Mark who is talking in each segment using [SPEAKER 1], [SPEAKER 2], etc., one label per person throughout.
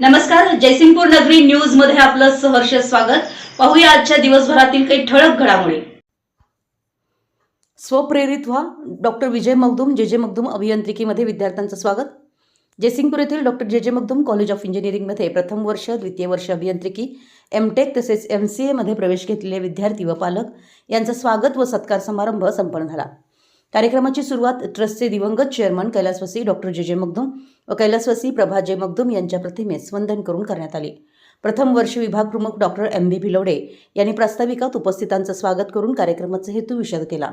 [SPEAKER 1] नमस्कार जयसिंगपूर नगरी न्यूजमध्ये आपलं सहर्ष स्वागत. पाहूया आजच्या दिवसभरातील काही ठळक घडामोडी. स्वप्रेरित व्हा. डॉक्टर विजय मगदूम जे जे मगदूम अभियांत्रिकीमध्ये विद्यार्थ्यांचं स्वागत. जयसिंगपूर येथील डॉक्टर जे जे मगदूम कॉलेज ऑफ इंजिनिअरिंगमध्ये प्रथम वर्ष द्वितीय वर्ष अभियांत्रिकी एम टेक तसेच एम सी एमध्ये प्रवेश घेतलेले विद्यार्थी व पालक यांचा स्वागत व सत्कार समारंभ संपन्न झाला. कार्यक्रमाची सुरुवात ट्रस्टचे दिवंगत चेअरमन कैलासवासी डॉक्टर जे. जे. मगदुम व कैलासवासी प्रभा जे. मगदुम यांच्या प्रतिमेस वंदन करून करण्यात आले. प्रथम वर्ष विभाग प्रमुख डॉक्टर एम. बी. भिलवडे यांनी प्रास्ताविकात उपस्थितांचं स्वागत करून कार्यक्रमाचा हेतू विषद केला.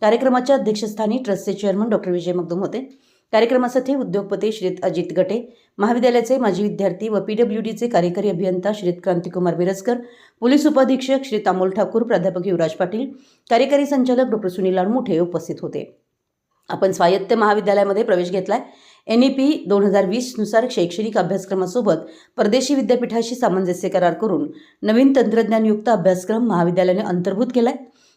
[SPEAKER 1] कार्यक्रमाच्या अध्यक्षस्थानी ट्रस्टचे चेअरमन डॉक्टर विजय मगदुम होते. कार्यक्रमासाठी उद्योगपती श्रीत अजित गटे महाविद्यालयाचे माजी विद्यार्थी व पीडब्ल्यू डीचे कार्यकारी अभियंता श्रीत क्रांतिकुमार मिरजकर पोलीस उपाधीक्षक श्री अमोल ठाकूर प्राध्यापक युवराज पाटील कार्यकारी संचालक डॉक्टर सुनील लाडमुठे उपस्थित होते. आपण स्वायत्त महाविद्यालयामध्ये प्रवेश घेतलाय. एन ई पी दोन हजार वीसनुसार शैक्षणिक अभ्यासक्रमासोबत परदेशी विद्यापीठाशी सामंजस्य करार करून नवीन तंत्रज्ञानयुक्त अभ्यासक्रम महाविद्यालयाने अंतर्भूत केलाय.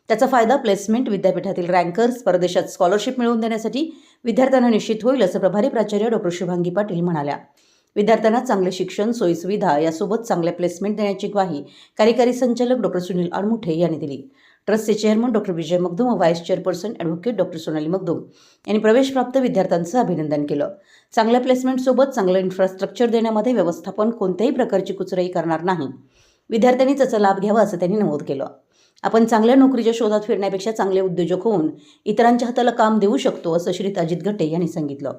[SPEAKER 1] त्याचा फायदा प्लेसमेंट विद्यापीठातील रँकर्स परदेशात स्कॉलरशिप मिळवून देण्यासाठी विद्यार्थ्यांना निश्चित होईल असं प्रभारी प्राचार्य डॉक्टर शुभांगी पाटील म्हणाल्या. विद्यार्थ्यांना चांगले शिक्षण सोयीसुविधा यासोबत चांगले प्लेसमेंट देण्याची ग्वाही कार्यकारी संचालक डॉक्टर सुनील अडमुठे यांनी दिली. ट्रस्टचे चेअरमन डॉक्टर विजय मगदूम व vice chairperson advocate doctor Sonali Magdum यांनी प्रवेशप्राप्त विद्यार्थ्यांचं अभिनंदन केलं. चांगल्या प्लेसमेंटसोबत चांगलं इन्फ्रास्ट्रक्चर देण्यामध्ये व्यवस्थापन कोणत्याही प्रकारची कुचराई करणार नाही. विद्यार्थ्यांनी त्याचा लाभ घ्यावा असं त्यांनी नमूद केलं. आपण चांगल्या नोकरीच्या शोधात फिरण्यापेक्षा चांगले उद्योजक होऊन इतरांच्या हाताला काम देऊ शकतो असं श्री अजित घटे यांनी सांगितलं.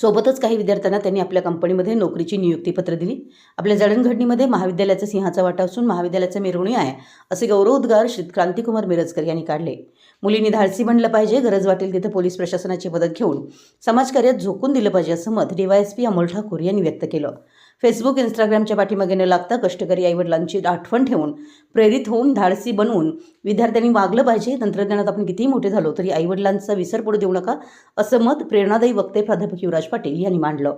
[SPEAKER 1] सोबतच काही विद्यार्थ्यांना त्यांनी आपल्या कंपनीमध्ये नोकरीची नियुक्तीपत्र दिली. आपल्या जडणघडणीमध्ये महाविद्यालयाचा सिंहाचा वाटा असून महाविद्यालयाचा मिरवणी आहे असे गौरवोद्गार श्री क्रांतिकुमार मिरजकर यांनी काढले. मुलींनी धाडसी बनलं पाहिजे गरज वाटेल तिथे पोलीस प्रशासनाची मदत घेऊन समाजकार्यात झोकून दिलं पाहिजे असं मत डीवायएसपी अमोल ठाकूर यांनी व्यक्त केलं. फेसबुक इंस्टाग्रामच्या पाठीमागे न लागता कष्टकरी आईवडिलांची आठवण ठेवून प्रेरित होऊन धाडसी बनवून विद्यार्थ्यांनी वागलं पाहिजे. तंत्रज्ञानात आपण कितीही मोठे झालो तरी आईवडिलांचा विसर पडू देऊ नका असं मत प्रेरणादायी वक्ते प्राध्यापक युवराज पाटील यांनी मांडलं.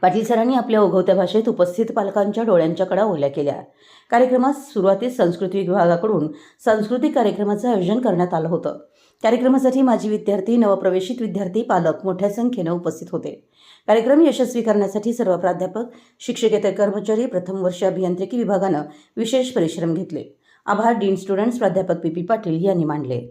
[SPEAKER 1] पाटील सरांनी आपल्या ओघवत्या भाषेत उपस्थित पालकांच्या डोळ्यांच्या कडा ओल्या केल्या. कार्यक्रमात सुरुवातीस संस्कृती विभागाकडून सांस्कृतिक कार्यक्रमाचं आयोजन करण्यात आलं होतं. कार्यक्रमासाठी माजी विद्यार्थी नवप्रवेशित विद्यार्थी पालक मोठ्या संख्येनं उपस्थित होते. कार्यक्रम यशस्वी करण्यासाठी सर्व प्राध्यापक शिक्षकेतर कर्मचारी प्रथम वर्ष अभियांत्रिकी विभागानं विशेष परिश्रम घेतले. आभार डीन स्टुडंट्स प्राध्यापक पी पी पाटील यांनी मांडले